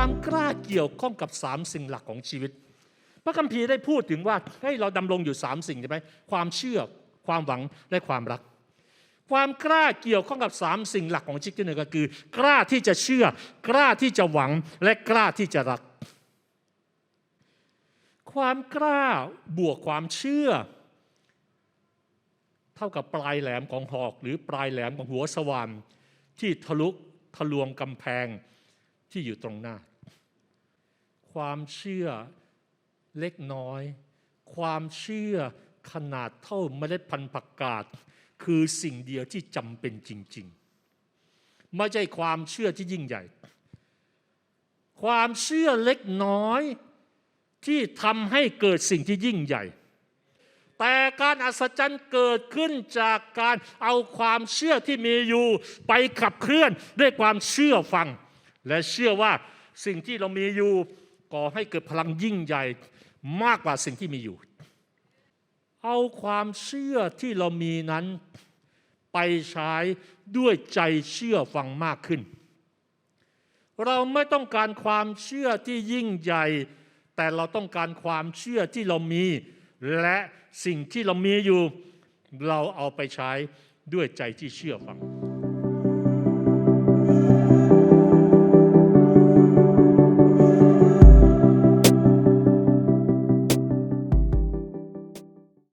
ความกล้าเกี่ยวข้องกับสามสิ่งหลักของชีวิต พระคัมภีร์ได้พูดถึงว่าให้เราดำรงอยู่สามสิ่งใช่ไหมความเชื่อความหวังและความรัก ความกล้าเกี่ยวข้องกับสามสิ่งหลักของชีวิตที่หนึ่งก็คือ กล้าที่จะเชื่อ กล้าที่จะหวังและกล้าที่จะรัก ความกล้าบวกความเชื่อ เท่ากับปลายแหลมของหอก หรือปลายแหลมของหัวสว่านที่ทะลุทะลวงกำแพงที่อยู่ตรงหน้า ความเชื่อเล็กน้อย ความเชื่อขนาดเท่าเมล็ดพันธุ์ผักกาดคือสิ่งเดียวที่จำเป็นจริง ๆ ไม่ใช่ความเชื่อที่ยิ่งใหญ่ ความเชื่อเล็กน้อยที่ทำให้เกิดสิ่งที่ยิ่งใหญ่ แต่การอัศจรรย์เกิดขึ้นจากการเอาความเชื่อที่มีอยู่ ไปขับเคลื่อนด้วยความเชื่อฟัง และเชื่อว่าสิ่งที่เรามีอยู่ ก่อให้เกิดพลังยิ่งใหญ่มากกว่าสิ่งที่มีอยู่ เอาความเชื่อที่เรามีนั้นไปใช้ด้วยใจเชื่อฟังมากขึ้น เราไม่ต้องการความเชื่อที่ยิ่งใหญ่ แต่เราต้องการความเชื่อที่เรามี และสิ่งที่เรามีอยู่ เราเอาไปใช้ด้วยใจที่เชื่อฟัง